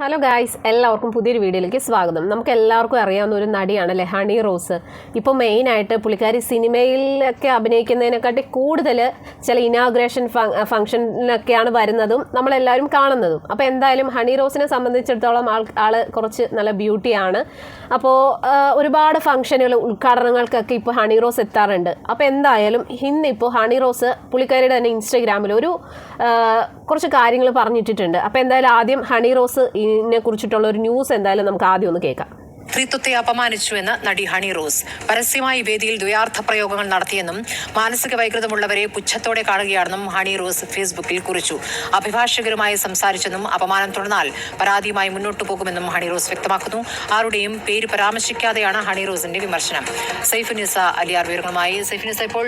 Hello guys എല്ലാവർക്കും പുതിയൊരു വീഡിയോയിലേക്ക് സ്വാഗതം. നമുക്ക് എല്ലാവർക്കും അറിയാവുന്ന ഒരു നടിയാണ് ലെഹാണി ഹണി റോസ് ഇപ്പോൾ മെയിനായിട്ട് പുള്ളിക്കാരി സിനിമയിലൊക്കെ അഭിനയിക്കുന്നതിനെക്കാട്ടി കൂടുതൽ ചില ഇനാഗ്രേഷൻ ഫംഗ്ഷനിലൊക്കെയാണ് വരുന്നതും നമ്മളെല്ലാവരും കാണുന്നതും. അപ്പോൾ എന്തായാലും ഹണി റോസിനെ സംബന്ധിച്ചിടത്തോളം ആൾ ആൾ കുറച്ച് നല്ല ബ്യൂട്ടിയാണ് അപ്പോൾ ഒരുപാട് ഫംഗ്ഷനുകൾ ഉദ്ഘാടനങ്ങൾക്കൊക്കെ ഇപ്പോൾ ഹണി റോസ് എത്താറുണ്ട്. അപ്പോൾ എന്തായാലും ഇന്നിപ്പോൾ ഹണി റോസ് പുള്ളിക്കാരിയുടെ തന്നെ ഇൻസ്റ്റഗ്രാമിൽ ഒരു കുറച്ച് കാര്യങ്ങൾ പറഞ്ഞിട്ടിട്ടുണ്ട്. അപ്പോൾ എന്തായാലും ആദ്യം ഹണി റോസ് ഇതിനെ കുറിച്ചിട്ടുള്ള ഒരു ന്യൂസ് എന്തായാലും നമുക്ക് ആദ്യം ഒന്ന് കേൾക്കാം. സ്ത്രീത്വത്തെ അപമാനിച്ചുവെന്ന് നടി ഹണി റോസ്. പരസ്യമായി വേദിയിൽ ദ്വയാർത്ഥ പ്രയോഗങ്ങൾ നടത്തിയെന്നും മാനസിക വൈകൃതമുള്ളവരെ പുച്ഛത്തോടെ കാണുകയാണെന്നും ഹണി റോസ് ഫേസ്ബുക്കിൽ കുറിച്ചു. അഭിഭാഷകരുമായി സംസാരിച്ചെന്നും അപമാനം തുടർന്നാൽ പരാതിയുമായി മുന്നോട്ടു പോകുമെന്നും ഹണി റോസ് വ്യക്തമാക്കുന്നു. ആരുടെയും പേര് പരാമർശിക്കാതെയാണ് ഹണി റോസിന്റെ വിമർശനം. സൈഫുനിസ അലിയാർ വിവരങ്ങളുമായി. സൈഫുനിസ ഇപ്പോൾ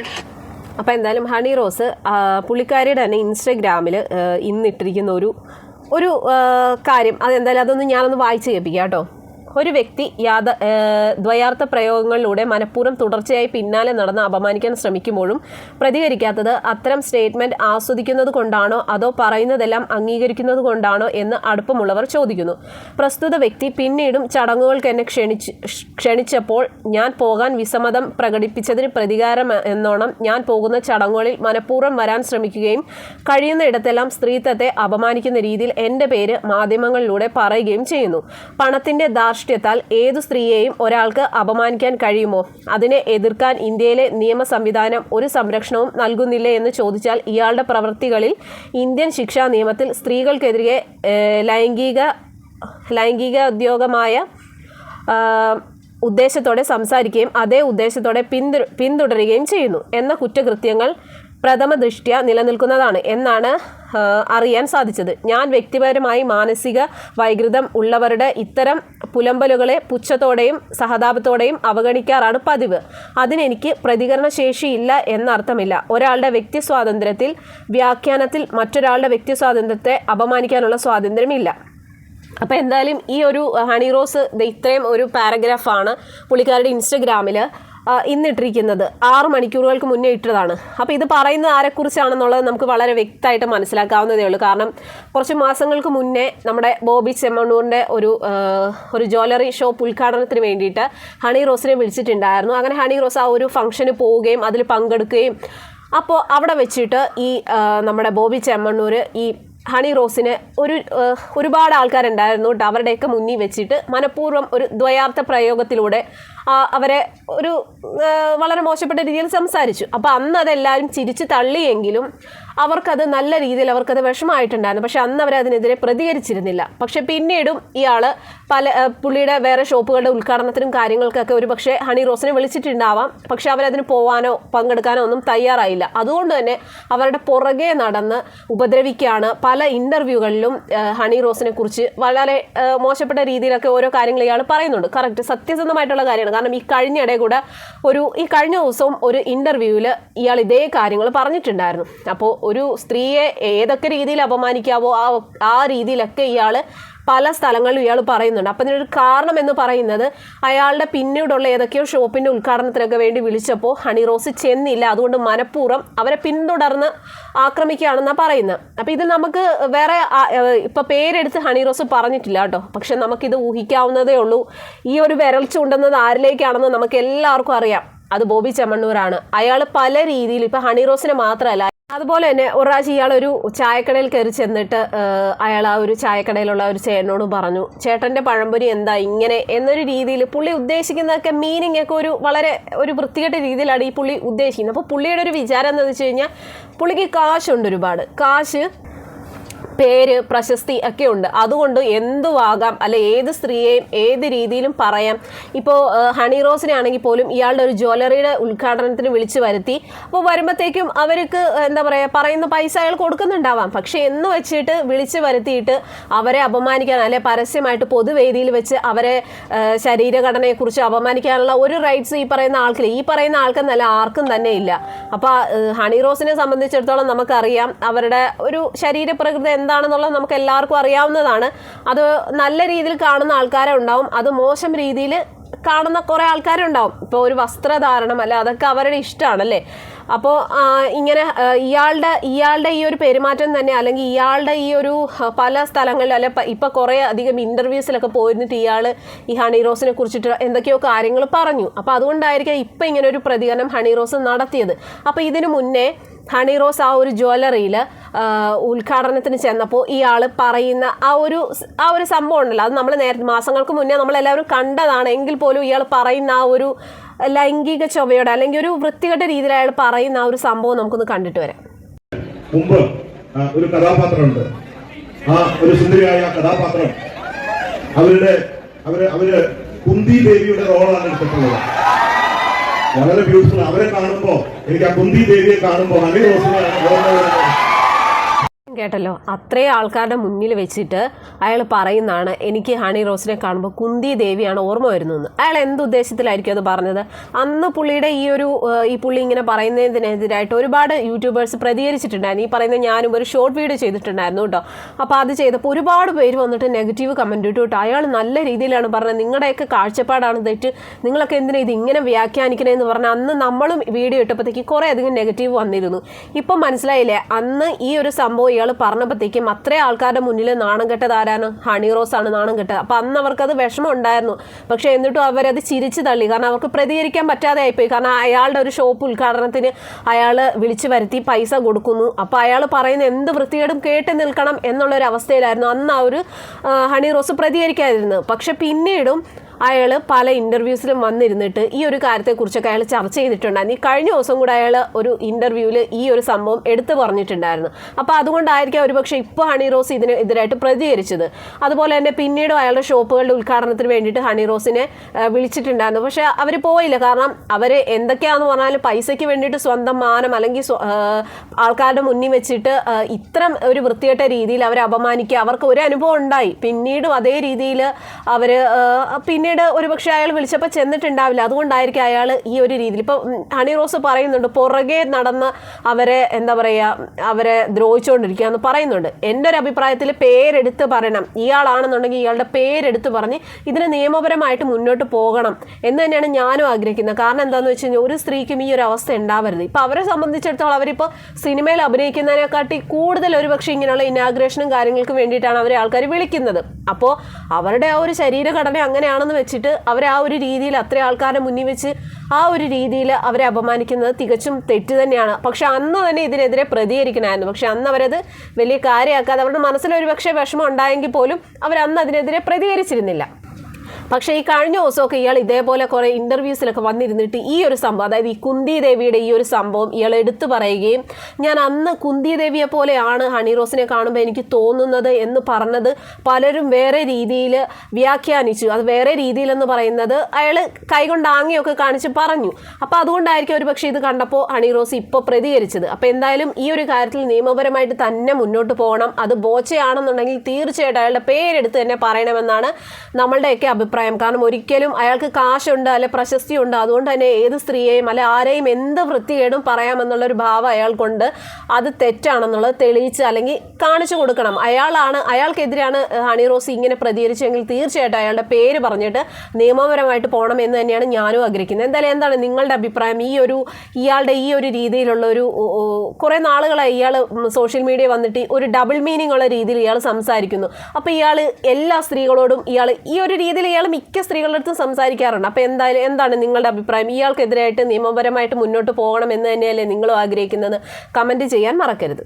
അപ്പോൾ എന്തായാലും ഹണി റോസ് പുള്ളിക്കാരിയുടെ തന്നെ ഇൻസ്റ്റഗ്രാമിൽ ഇന്നിട്ടിരിക്കുന്ന ഒരു ഒരു കാര്യം. അതെന്തായാലും അതൊന്ന് ഞാനൊന്ന് വായിച്ച് കേൾപ്പിക്കാം കേട്ടോ. ഒരു വ്യക്തി യാത ദ്വയാർത്ഥ പ്രയോഗങ്ങളിലൂടെ മനഃപൂർവം തുടർച്ചയായി പിന്നാലെ നടന്ന് അപമാനിക്കാൻ ശ്രമിക്കുമ്പോഴും പ്രതികരിക്കാത്തത് അത്തരം സ്റ്റേറ്റ്മെന്റ് ആസ്വദിക്കുന്നത് കൊണ്ടാണോ അതോ പറയുന്നതെല്ലാം അംഗീകരിക്കുന്നത് കൊണ്ടാണോ എന്ന് അടുപ്പമുള്ളവർ ചോദിക്കുന്നു. പ്രസ്തുത വ്യക്തി പിന്നീടും ചടങ്ങുകൾക്ക് എന്നെ ക്ഷണിച്ച് ക്ഷണിച്ചപ്പോൾ ഞാൻ പോകാൻ വിസമ്മതം പ്രകടിപ്പിച്ചതിന് പ്രതികാരം എന്നോണം ഞാൻ പോകുന്ന ചടങ്ങുകളിൽ മനഃപൂർവം വരാൻ ശ്രമിക്കുകയും കഴിയുന്ന ഇടത്തെല്ലാം സ്ത്രീത്വത്തെ അപമാനിക്കുന്ന രീതിയിൽ എന്റെ പേര് മാധ്യമങ്ങളിലൂടെ പറയുകയും ചെയ്യുന്നു. പണത്തിന്റെ ധാർഷ്ട്യത്താൽ ഏതു സ്ത്രീയെയും ഒരാൾക്ക് അപമാനിക്കാൻ കഴിയുമോ? അതിനെ എതിർക്കാൻ ഇന്ത്യയിലെ നിയമ സംവിധാനം ഒരു സംരക്ഷണവും നൽകുന്നില്ല എന്ന് ചോദിച്ചാൽ ഇയാളുടെ പ്രവൃത്തികളിൽ ഇന്ത്യൻ ശിക്ഷാ നിയമത്തിൽ സ്ത്രീകൾക്കെതിരെ ലൈംഗിക ലൈംഗിക ഉദ്യോഗമായ ഉദ്ദേശത്തോടെ സംസാരിക്കുകയും അതേ ഉദ്ദേശത്തോടെ പിന്തു പിന്തുടരുകയും ചെയ്യുന്നു. എന്ന കുറ്റകൃത്യങ്ങൾ പ്രഥമ ദൃഷ്ട്യ നിലനിൽക്കുന്നതാണ്. എന്നാണ് അറിയാൻ സാധിച്ചത്. ഞാൻ വ്യക്തിപരമായി മാനസിക വൈകൃതം ഉള്ളവരുടെ ഇത്തരം പുലമ്പലുകളെ പുച്ഛത്തോടെയും സഹതാപത്തോടെയും അവഗണിക്കാറാണ് പതിവ്. അതിനെനിക്ക് പ്രതികരണശേഷിയില്ല എന്നർത്ഥമില്ല. ഒരാളുടെ വ്യക്തി സ്വാതന്ത്ര്യത്തിൽ വ്യാഖ്യാനത്തിൽ മറ്റൊരാളുടെ വ്യക്തി സ്വാതന്ത്ര്യത്തെ അപമാനിക്കാനുള്ള സ്വാതന്ത്ര്യമില്ല. അപ്പോൾ എന്തായാലും ഈ ഒരു ഹണി റോസ് ഇത്രയും ഒരു പാരഗ്രാഫാണ് പുള്ളിക്കാരുടെ ഇൻസ്റ്റഗ്രാമിൽ ഇന്നിട്ടിരിക്കുന്നത്. ആറ് മണിക്കൂറുകൾക്ക് മുന്നേ ഇട്ടതാണ്. അപ്പോൾ ഇത് പറയുന്നത് ആരെക്കുറിച്ചാണെന്നുള്ളത് നമുക്ക് വളരെ വ്യക്തമായിട്ട് മനസ്സിലാക്കാവുന്നതേ ഉള്ളൂ. കാരണം കുറച്ച് മാസങ്ങൾക്ക് മുന്നേ നമ്മുടെ ബോബി ചെമ്മണ്ണൂറിന്റെ ഒരു ഒരു ജ്വല്ലറി ഷോപ്പ് ഉദ്ഘാടനത്തിന് വേണ്ടിയിട്ട് ഹണി റോസിനെ വിളിച്ചിട്ടുണ്ടായിരുന്നു. അങ്ങനെ ഹണി റോസ് ആ ഒരു ഫംഗ്ഷന് പോവുകയും അതിൽ പങ്കെടുക്കുകയും അപ്പോൾ അവിടെ വെച്ചിട്ട് ഈ നമ്മുടെ ബോബി ചെമ്മണ്ണൂർ ഈ ഹണി റോസിന് ഒരു ഒരുപാട് ആൾക്കാരുണ്ടായിരുന്നു. കേട്ടോ അവരുടെയൊക്കെ മുന്നിൽ വെച്ചിട്ട് മനഃപൂർവം ഒരു ദ്വയാർത്ഥ പ്രയോഗത്തിലൂടെ അവരെ ഒരു വളരെ മോശപ്പെട്ട രീതിയിൽ സംസാരിച്ചു. അപ്പോൾ അന്ന് അതെല്ലാവരും ചിരിച്ചു തള്ളിയെങ്കിലും അവർക്കത് നല്ല രീതിയിൽ അവർക്കത് വിഷമമായിട്ടുണ്ടായിരുന്നു. പക്ഷെ അന്ന് അവർ അതിനെതിരെ പ്രതികരിച്ചിരുന്നില്ല. പക്ഷെ പിന്നീടും ഇയാൾ പല പുള്ളിയുടെ വേറെ ഷോപ്പുകളുടെ ഉദ്ഘാടനത്തിനും കാര്യങ്ങൾക്കൊക്കെ ഒരു പക്ഷേ ഹണി റോസിനെ വിളിച്ചിട്ടുണ്ടാവാം. പക്ഷെ അവരതിന് പോവാനോ പങ്കെടുക്കാനോ ഒന്നും തയ്യാറായില്ല. അതുകൊണ്ട് തന്നെ അവരുടെ പുറകെ നടന്ന് ഉപദ്രവിക്കുകയാണ് പല ഇന്റർവ്യൂകളിലും ഹണി റോസിനെ കുറിച്ച് വളരെ മോശപ്പെട്ട രീതിയിലൊക്കെ ഓരോ കാര്യങ്ങൾ ഇയാൾ പറയുന്നുണ്ട്. കറക്റ്റ് സത്യസന്ധമായിട്ടുള്ള കാര്യമാണ്. കാരണം ഈ കഴിഞ്ഞിടെ കൂടെ ഒരു ഈ കഴിഞ്ഞ ദിവസവും ഒരു ഇന്റർവ്യൂവിൽ ഇയാൾ ഇതേ കാര്യങ്ങൾ പറഞ്ഞിട്ടുണ്ടായിരുന്നു. അപ്പോൾ ഒരു സ്ത്രീയെ ഏതൊക്കെ രീതിയിൽ അപമാനിക്കാവോ ആ ആ രീതിയിലൊക്കെ ഇയാൾ പല സ്ഥലങ്ങളിലും ഇയാൾ പറയുന്നുണ്ട്. അപ്പം ഇതിനൊരു കാരണം എന്ന് പറയുന്നത് അയാളുടെ പിന്നീടുള്ള ഏതൊക്കെയോ ഷോപ്പിന്റെ ഉദ്ഘാടനത്തിനൊക്കെ വേണ്ടി വിളിച്ചപ്പോൾ ഹണി റോസ് ചെന്നില്ല. അതുകൊണ്ട് മനഃപൂർവം അവരെ പിന്തുടർന്ന് ആക്രമിക്കുകയാണെന്നാണ് പറയുന്നത്. അപ്പം ഇത് നമുക്ക് വേറെ ഇപ്പം പേരെടുത്ത് ഹണി റോസ് പറഞ്ഞിട്ടില്ല കേട്ടോ. പക്ഷെ നമുക്കിത് ഊഹിക്കാവുന്നതേ ഉള്ളൂ. ഈ ഒരു വിരൽ ചൂണ്ടുന്നത് ആരിലേക്കാണെന്ന് നമുക്ക് എല്ലാവർക്കും അറിയാം. അത് ബോബി ചെമ്മണ്ണൂരാണ്. അയാൾ പല രീതിയിൽ ഇപ്പം ഹണി റോസിനെ മാത്രമല്ല അതുപോലെ തന്നെ ഒരു പ്രാവശ്യം ഇയാൾ ഒരു ചായക്കടയിൽ കയറി ചെന്നിട്ട് അയാൾ ആ ഒരു ചായക്കടയിലുള്ള ഒരു ചേട്ടനോട് പറഞ്ഞു ചേട്ടന്റെ പഴംപൊരി എന്താ ഇങ്ങനെ? എന്നൊരു രീതിയിൽ പുള്ളി ഉദ്ദേശിക്കുന്നതൊക്കെ മീനിങ് ഒക്കെ ഒരു വളരെ ഒരു വൃത്തികെട്ട രീതിയിലാണ് ഈ പുള്ളി ഉദ്ദേശിക്കുന്നത്. അപ്പോൾ പുള്ളിയുടെ ഒരു വിചാരം എന്താണെന്ന് വെച്ച് കഴിഞ്ഞാൽ പുള്ളിക്ക് കാശുണ്ട് ഒരുപാട്. കാശ് പേര് പ്രശസ്തി ഒക്കെ ഉണ്ട്. അതുകൊണ്ട് എന്തുവാകാം? അല്ലെ ഏത് സ്ത്രീയെയും ഏത് രീതിയിലും പറയാം. ഇപ്പോൾ ഹണി റോസിനെ ആണെങ്കിൽ പോലും ഇയാളുടെ ഒരു ജ്വല്ലറിയുടെ ഉദ്ഘാടനത്തിന് വിളിച്ചു വരുത്തി. അപ്പോൾ വരുമ്പോഴത്തേക്കും അവർക്ക് എന്താ പറയുക പറയുന്ന പൈസ അയാൾ കൊടുക്കുന്നുണ്ടാവാം. പക്ഷേ എന്ന് വെച്ചിട്ട് വിളിച്ചു വരുത്തിയിട്ട് അവരെ അപമാനിക്കാൻ അല്ലെ പരസ്യമായിട്ട് പൊതുവേദിയിൽ വെച്ച് അവരെ ശരീരഘടനയെക്കുറിച്ച് അപമാനിക്കാനുള്ള ഒരു റൈറ്റ്സ് ഈ പറയുന്ന ആൾക്കില്ല. ഈ പറയുന്ന ആൾക്കെന്നല്ല ആർക്കും തന്നെ ഇല്ല. അപ്പോൾ ഹണി റോസിനെ സംബന്ധിച്ചിടത്തോളം നമുക്കറിയാം അവരുടെ ഒരു ശരീരപ്രകൃതി എന്താണെന്നുള്ളത് നമുക്ക് എല്ലാവർക്കും അറിയാവുന്നതാണ്. അത് നല്ല രീതിയിൽ കാണുന്ന ആൾക്കാരെ ഉണ്ടാവും. അത് മോശം രീതിയിൽ കാണുന്ന കുറേ ആൾക്കാരുണ്ടാവും ഇപ്പോൾ ഒരു വസ്ത്രധാരണം അല്ല അതൊക്കെ അവരുടെ ഇഷ്ടമാണല്ലേ? അപ്പോൾ ഇങ്ങനെ ഇയാളുടെ ഇയാളുടെ ഈ ഒരു പെരുമാറ്റം തന്നെ അല്ലെങ്കിൽ ഇയാളുടെ ഈ ഒരു പല സ്ഥലങ്ങളിൽ അല്ലെ ഇപ്പോൾ ഇപ്പൊ കുറേ അധികം ഇന്റർവ്യൂസിലൊക്കെ പോയിരുന്നിട്ട് ഇയാൾ ഈ ഹണി റോസിനെ കുറിച്ചിട്ട് എന്തൊക്കെയോ കാര്യങ്ങൾ പറഞ്ഞു. അപ്പോൾ അതുകൊണ്ടായിരിക്കാം ഇപ്പം ഇങ്ങനെ ഒരു പ്രതികരണം ഹണി റോസ് നടത്തിയത്. അപ്പോൾ ഇതിനു മുന്നേ ഹണി റോസ് ആ ഒരു ജ്വല്ലറിയിൽ ഉദ്ഘാടനത്തിന് ചെന്നപ്പോൾ ഇയാൾ പറയുന്ന ആ ഒരു ആ ഒരു സംഭവം ഉണ്ടല്ലോ. അത് നമ്മൾ നേരത്തെ മാസങ്ങൾക്ക് മുന്നേ നമ്മളെല്ലാവരും കണ്ടതാണ്. എങ്കിൽ പോലും ഇയാൾ പറയുന്ന ആ ഒരു ലൈംഗിക ചൊവ്വയോടെ അല്ലെങ്കിൽ ഒരു വൃത്തികെട്ട രീതിയിൽ അയാൾ പറയുന്ന ആ ഒരു സംഭവം നമുക്കൊന്ന് കണ്ടിട്ട് വരാം. മുമ്പ് ഒരു കഥാപാത്രമുണ്ട്. ആ ഒരു സുന്ദരിയായ കഥാപാത്രം. അവരുടെ അവർ അവർ കുന്തി ദേവിയുടെ റോളാണ് എടുത്തിട്ടുള്ളത്. വളരെ ബ്യൂട്ടിഫുൾ അവരെ കാണുമ്പോ എനിക്ക് ആ കുന്തി ദേവിയെ കാണുമ്പോ ഹണി റോസിനെ കേട്ടല്ലോ. അത്രയും ആൾക്കാരുടെ മുന്നിൽ വെച്ചിട്ട് അയാൾ പറയുന്നതാണ് എനിക്ക് ഹണി റോസിനെ കാണുമ്പോൾ കുന്തി ദേവിയാണ് ഓർമ്മ വരുന്നതെന്ന്. അയാൾ എന്ത് ഉദ്ദേശത്തിലായിരിക്കും അത് പറഞ്ഞത്? അന്ന് പുള്ളിയുടെ ഈ ഒരു ഈ പുള്ളി ഇങ്ങനെ പറയുന്നതിനെതിരായിട്ട് ഒരുപാട് യൂട്യൂബേഴ്സ് പ്രതികരിച്ചിട്ടുണ്ടായിരുന്നു. ഈ പറയുന്ന ഞാനും ഒരു ഷോർട്ട് വീഡിയോ ചെയ്തിട്ടുണ്ടായിരുന്നു കേട്ടോ. അപ്പോൾ അത് ചെയ്തപ്പോൾ ഒരുപാട് പേര് വന്നിട്ട് നെഗറ്റീവ് കമന്റ് ഇട്ടു കേട്ടോ. അയാൾ നല്ല രീതിയിലാണ് പറഞ്ഞത്. നിങ്ങളുടെയൊക്കെ കാഴ്ചപ്പാടാണ് തെറ്റ്. നിങ്ങളൊക്കെ എന്തിനാ ഇത് ഇങ്ങനെ വ്യാഖ്യാനിക്കണമെന്ന് പറഞ്ഞാൽ അന്ന് നമ്മളും വീഡിയോ ഇട്ടപ്പോഴത്തേക്ക് കുറേ അധികം നെഗറ്റീവ് വന്നിരുന്നു. ഇപ്പം മനസ്സിലായില്ലേ? അന്ന് ഈ ഒരു സംഭവം ഇയാൾ പറഞ്ഞപ്പോഴത്തേക്കും അത്രയും ആൾക്കാരുടെ മുന്നിൽ നാണം കെട്ടത് ആരാണ്? ഹണി റോസ് ആണ് നാണം കെട്ടത്. അപ്പം അന്ന് അവർക്കത് വിഷമം ഉണ്ടായിരുന്നു. പക്ഷേ എന്നിട്ടും അവരത് ചിരിച്ചു തള്ളി. കാരണം അവർക്ക് പ്രതികരിക്കാൻ പറ്റാതെ ആയിപ്പോയി. കാരണം അയാളുടെ ഒരു ഷോപ്പ് ഉദ്ഘാടനത്തിന് അയാൾ വിളിച്ചു വരുത്തി പൈസ കൊടുക്കുന്നു. അപ്പോൾ അയാൾ പറയുന്ന എന്ത് വൃത്തികേടും കേട്ട് നിൽക്കണം എന്നുള്ളൊരു അവസ്ഥയിലായിരുന്നു അന്ന് ആ ഒരു ഹണി റോസ് പ്രതികരിക്കാതിരുന്നത്. പക്ഷെ പിന്നീടും അയാൾ പല ഇന്റർവ്യൂസിലും വന്നിരുന്നിട്ട് ഈ ഒരു കാര്യത്തെക്കുറിച്ചൊക്കെ അയാൾ ചർച്ച ചെയ്തിട്ടുണ്ടായിരുന്നു. ഈ കഴിഞ്ഞ ദിവസം കൂടെ അയാൾ ഒരു ഇന്റർവ്യൂവിൽ ഈ ഒരു സംഭവം എടുത്തു പറഞ്ഞിട്ടുണ്ടായിരുന്നു. അപ്പോൾ അതുകൊണ്ടായിരിക്കാം ഒരുപക്ഷെ ഇപ്പോൾ ഹണി റോസ് ഇതിന് എതിരായിട്ട് പ്രതികരിച്ചത്. അതുപോലെ തന്നെ പിന്നീടും അയാളുടെ ഷോപ്പുകളുടെ ഉദ്ഘാടനത്തിന് വേണ്ടിയിട്ട് ഹണി റോസിനെ വിളിച്ചിട്ടുണ്ടായിരുന്നു. പക്ഷേ അവർ പോയില്ല. കാരണം അവർ എന്തൊക്കെയാണെന്ന് പറഞ്ഞാൽ പൈസയ്ക്ക് വേണ്ടിയിട്ട് സ്വന്തം മാനം അല്ലെങ്കിൽ ആൾക്കാരുടെ മുന്നിൽ വെച്ചിട്ട് ഇത്തരം ഒരു വൃത്തികെട്ട രീതിയിൽ അവരെ അപമാനിക്കുക അവർക്ക് ഒരു അനുഭവം ഉണ്ടായി. പിന്നീടും അതേ രീതിയിൽ അവർ പിന്നീട് ഒരുപക്ഷെ അയാൾ വിളിച്ചപ്പോൾ ചെന്നിട്ടുണ്ടാവില്ല. അതുകൊണ്ടായിരിക്കും അയാൾ ഈ ഒരു രീതിയിൽ. ഇപ്പോൾ ഹണി റോസ് പറയുന്നുണ്ട് പുറകെ നടന്ന് അവരെ എന്താ പറയുക അവരെ ദ്രോഹിച്ചുകൊണ്ടിരിക്കുക എന്ന് പറയുന്നുണ്ട്. എന്റെ ഒരു അഭിപ്രായത്തിൽ പേരെടുത്ത് പറയണം. ഇയാളാണെന്നുണ്ടെങ്കിൽ ഇയാളുടെ പേരെടുത്ത് പറഞ്ഞ് ഇതിന് നിയമപരമായിട്ട് മുന്നോട്ട് പോകണം. എന്ന് തന്നെയാണ് ഞാനും ആഗ്രഹിക്കുന്നത്. കാരണം എന്താണെന്ന് വെച്ച് കഴിഞ്ഞാൽ ഒരു സ്ത്രീക്കും ഈ ഒരു അവസ്ഥ ഉണ്ടാവരുത്. ഇപ്പോൾ അവരെ സംബന്ധിച്ചിടത്തോളം അവരിപ്പോൾ സിനിമയിൽ അഭിനയിക്കുന്നതിനെക്കാട്ടി കൂടുതൽ ഒരുപക്ഷെ ഇങ്ങനെയുള്ള ഇനാഗ്രേഷനും കാര്യങ്ങൾക്കും വേണ്ടിയിട്ടാണ് അവരെ ആൾക്കാർ വിളിക്കുന്നത്. അപ്പോൾ അവരുടെ ആ ഒരു ശരീരഘടന അങ്ങനെയാണെന്ന് വെച്ചിട്ട് അവരെ ആ ഒരു രീതിയിൽ അത്ര ആൾക്കാരുടെ മുന്നിൽ വെച്ച് ആ ഒരു രീതിയിൽ അവരെ അപമാനിക്കുന്നത് തികച്ചും തെറ്റ് തന്നെയാണ്. പക്ഷെ അന്ന് തന്നെ ഇതിനെതിരെ പ്രതികരിക്കണമായിരുന്നു. പക്ഷെ അന്ന് അവരത് വലിയ കാര്യമാക്കാതെ അവരുടെ മനസ്സിൽ ഒരു പക്ഷേ വിഷമം ഉണ്ടായെങ്കിൽ പോലും അവർ അന്ന് അതിനെതിരെ പ്രതികരിച്ചിരുന്നില്ല. പക്ഷേ ഈ കഴിഞ്ഞ ദിവസമൊക്കെ ഇയാൾ ഇതേപോലെ കുറേ ഇന്റർവ്യൂസിലൊക്കെ വന്നിരുന്നിട്ട് ഈ ഒരു സംഭവം അതായത് ഈ കുന്തി ദേവിയുടെ ഈ ഒരു സംഭവം ഇയാൾ എടുത്തു പറയുകയും ഞാൻ അന്ന് കുന്തി ദേവിയെ പോലെയാണ് ഹണി റോസിനെ കാണുമ്പോൾ എനിക്ക് തോന്നുന്നത് എന്ന് പറഞ്ഞത് പലരും വേറെ രീതിയിൽ വ്യാഖ്യാനിച്ചു. അത് വേറെ രീതിയിലെന്ന് പറയുന്നത് അയാൾ കൈകൊണ്ട് ആംഗ്യമൊക്കെ കാണിച്ച് പറഞ്ഞു. അപ്പോൾ അതുകൊണ്ടായിരിക്കും ഒരു പക്ഷേ ഇത് കണ്ടപ്പോൾ ഹണി റോസ് ഇപ്പോൾ പ്രതികരിച്ചത്. അപ്പോൾ എന്തായാലും ഈ ഒരു കാര്യത്തിൽ നിയമപരമായിട്ട് തന്നെ മുന്നോട്ട് പോകണം. അത് ബോച്ചയാണെന്നുണ്ടെങ്കിൽ തീർച്ചയായിട്ടും അയാളുടെ പേരെടുത്ത് തന്നെ പറയണമെന്നാണ് നമ്മളുടെയൊക്കെ അഭിപ്രായം. കാരണം ഒരിക്കലും അയാൾക്ക് കാശുണ്ട് അല്ലെ പ്രശസ്തിയുണ്ട്. അതുകൊണ്ട് തന്നെ ഏത് സ്ത്രീയെയും അല്ലെ ആരെയും എന്ത് വൃത്തികേടും പറയാമെന്നുള്ളൊരു ഭാവം അയാൾക്കുണ്ട്. അത് തെറ്റാണെന്നുള്ളത് തെളിയിച്ച് അല്ലെങ്കിൽ കാണിച്ചു കൊടുക്കണം. അയാളാണ് അയാൾക്കെതിരെയാണ് ഹണി റോസ് ഇങ്ങനെ പ്രതികരിച്ചെങ്കിൽ തീർച്ചയായിട്ടും അയാളുടെ പേര് പറഞ്ഞിട്ട് നിയമപരമായിട്ട് പോകണം എന്ന് തന്നെയാണ് ഞാനും ആഗ്രഹിക്കുന്നത്. എന്തായാലും എന്താണ് നിങ്ങളുടെ അഭിപ്രായം? ഈ ഒരു ഇയാളുടെ ഈ ഒരു രീതിയിലുള്ള ഒരു കുറേ നാളുകളായി ഇയാൾ സോഷ്യൽ മീഡിയ വന്നിട്ട് ഒരു ഡബിൾ മീനിങ് ഉള്ള രീതിയിൽ ഇയാൾ സംസാരിക്കുന്നു. അപ്പോൾ ഇയാൾ എല്ലാ സ്ത്രീകളോടും ഇയാൾ ഈ ഒരു രീതിയിൽ ഇയാൾ മിക്ക സ്ത്രീകളുടെ അടുത്തും സംസാരിക്കാറുണ്ട്. അപ്പോൾ എന്തായാലും എന്താണ് നിങ്ങളുടെ അഭിപ്രായം? ഇയാൾക്കെതിരായിട്ട് നിയമപരമായിട്ട് മുന്നോട്ട് പോകണം എന്ന് തന്നെയല്ലേ നിങ്ങളും ആഗ്രഹിക്കുന്നത്? കമന്റ് ചെയ്യാൻ മറക്കരുത്.